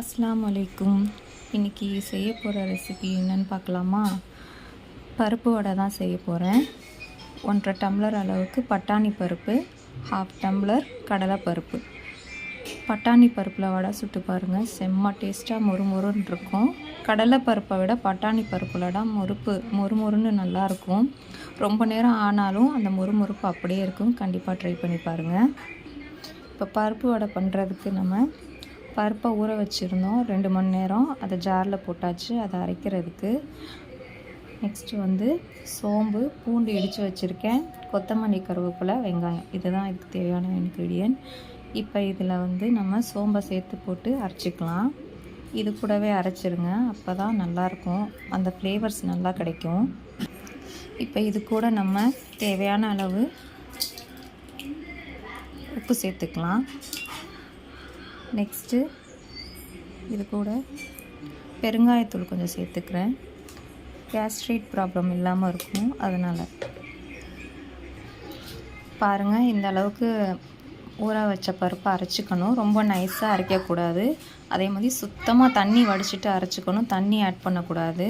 அஸ்லாம் அலைக்கும் இன்றைக்கி செய்ய போகிற ரெசிபி என்னன்னு பார்க்கலாமா? பருப்பு வடை தான் செய்ய போகிறேன் ஒன்றரை டம்ளர் அளவுக்கு பட்டாணி பருப்பு ஹாஃப் டம்ளர் கடலைப்பருப்பு பட்டாணி பருப்பில் வடை சுட்டு பாருங்கள் செம்ம டேஸ்ட்டாக மொறு மொறுன்னு இருக்கும். கடலைப்பருப்பை விட பட்டாணி பருப்பில் தான் மொறுப்பு மொறு மொறுன்னு நல்லாயிருக்கும் ரொம்ப நேரம் ஆனாலும் அந்த மொறுமொறுப்பு அப்படியே இருக்கும். கண்டிப்பாக ட்ரை பண்ணி பாருங்கள் இப்போ பருப்பு வடை பண்ணுறதுக்கு நம்ம பருப்பை ஊற வச்சுருந்தோம். ரெண்டு மணி நேரம் அதை ஜாரில் போட்டாச்சு. அதை அரைக்கிறதுக்கு. நெக்ஸ்ட்டு வந்து சோம்பு பூண்டு இடித்து வச்சுருக்கேன். கொத்தமல்லி கருவேப்பிலை வெங்காயம். இதுதான் இதுக்கு தேவையான இன்க்ரீடியன்ட் இப்போ இதில் வந்து நம்ம சோம்பை சேர்த்து போட்டு அரைச்சிக்கலாம். இது கூடவே அரைச்சிருங்க. அப்போ தான் நல்லாயிருக்கும். அந்த ஃப்ளேவர்ஸ் நல்லா கிடைக்கும். இப்போ இது கூட நம்ம தேவையான அளவு உப்பு சேர்த்துக்கலாம். நெக்ஸ்ட்டு இது கூட பெருங்காயத்தூள் கொஞ்சம் சேர்த்துக்கிறேன். கேஸ்ட்ரேட் ப்ராப்ளம் இல்லாமல் இருக்கும் அதனால். பாருங்கள் இந்த அளவுக்கு ஊற வச்ச பருப்பை அரைச்சிக்கணும். ரொம்ப நைஸாக அரைக்கக்கூடாது. அதே மாதிரி சுத்தமாக தண்ணி வடிச்சிட்டு அரைச்சிக்கணும். தண்ணி ஆட் பண்ணக்கூடாது.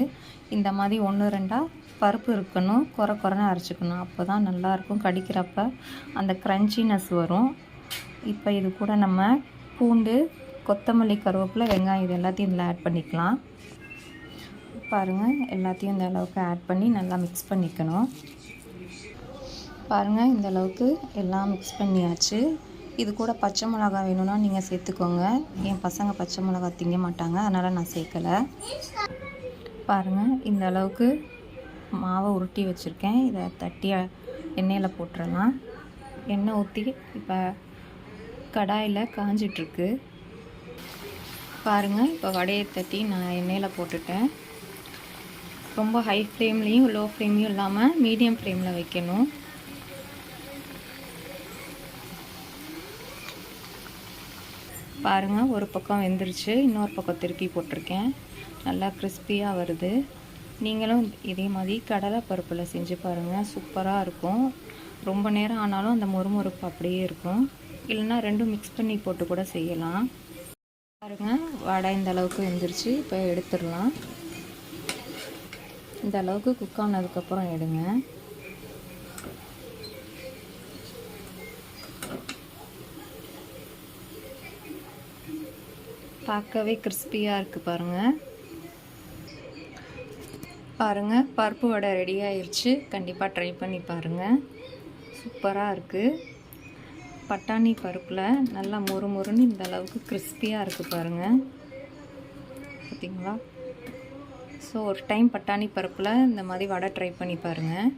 இந்த மாதிரி ஒன்று ரெண்டாக பருப்பு இருக்கணும். குறை குறைன்னு அரைச்சிக்கணும். அப்போ தான் நல்லாயிருக்கும். கடிக்கிறப்ப அந்த க்ரன்ச்சினஸ் வரும். இப்போ இது கூட நம்ம பூண்டு கொத்தமல்லி கருவேப்பிலை வெங்காயம் இது எல்லாத்தையும் இதில் ஆட் பண்ணிக்கலாம். பாருங்கள் எல்லாத்தையும் இந்த அளவுக்கு ஆட் பண்ணி நல்லா மிக்ஸ் பண்ணிக்கணும். பாருங்கள் இந்த அளவுக்கு எல்லாம் மிக்ஸ் பண்ணியாச்சு. இது கூட பச்சை மிளகா வேணும்னா நீங்கள் சேர்த்துக்கோங்க. என் பசங்க பச்சை மிளகா திங்க மாட்டாங்க அதனால் நான் சேர்க்கலை. பாருங்கள் இந்த அளவுக்கு மாவை உருட்டி வச்சுருக்கேன். இதை தட்டி எண்ணெயில் போட்டுடலாம் எண்ணெய் ஊற்றி இப்போ கடாயில் காஞ்சிட்ருக்கு. பாருங்கள் இப்போ வடையை தட்டி நான் எண்ணெயில் போட்டுட்டேன். ரொம்ப ஹை ஃப்ளேம்லேயும் லோ ஃப்ளேம்லேயும் இல்லாமல் மீடியம் ஃப்ளேமில் வைக்கணும். பாருங்கள் ஒரு பக்கம் வெந்துருச்சு. இன்னொரு பக்கம் திருப்பி போட்டிருக்கேன். நல்லா கிறிஸ்பியாக வருது. நீங்களும் இதே மாதிரி கடலை பருப்பில் செஞ்சு பாருங்கள் சூப்பராக இருக்கும். ரொம்ப நேரம் ஆனாலும் அந்த மொறுமொறுப்பு அப்படியே இருக்கும். இல்லைன்னா ரெண்டும் மிக்ஸ் பண்ணி போட்டு கூட செய்யலாம். பாருங்கள் வடை இந்த அளவுக்கு வெந்துருச்சு. இப்போ எடுத்துடலாம். இந்த அளவுக்கு குக் ஆனதுக்கப்புறம் எடுங்க. பார்க்கவே கிறிஸ்பியாக இருக்குது பாருங்கள் பாருங்கள் பருப்பு வடை ரெடி ஆயிடுச்சு கண்டிப்பாக ட்ரை பண்ணி பாருங்கள் சூப்பராக இருக்குது பட்டாணி பருப்பில் நல்லா மொறு மொறுன்னு இந்த அளவுக்கு கிறிஸ்பியாக இருக்குது பாருங்கள் பார்த்தீங்களா ஸோ ஒரு டைம் பட்டாணி பருப்பில் இந்த மாதிரி வடை ட்ரை பண்ணி பாருங்கள்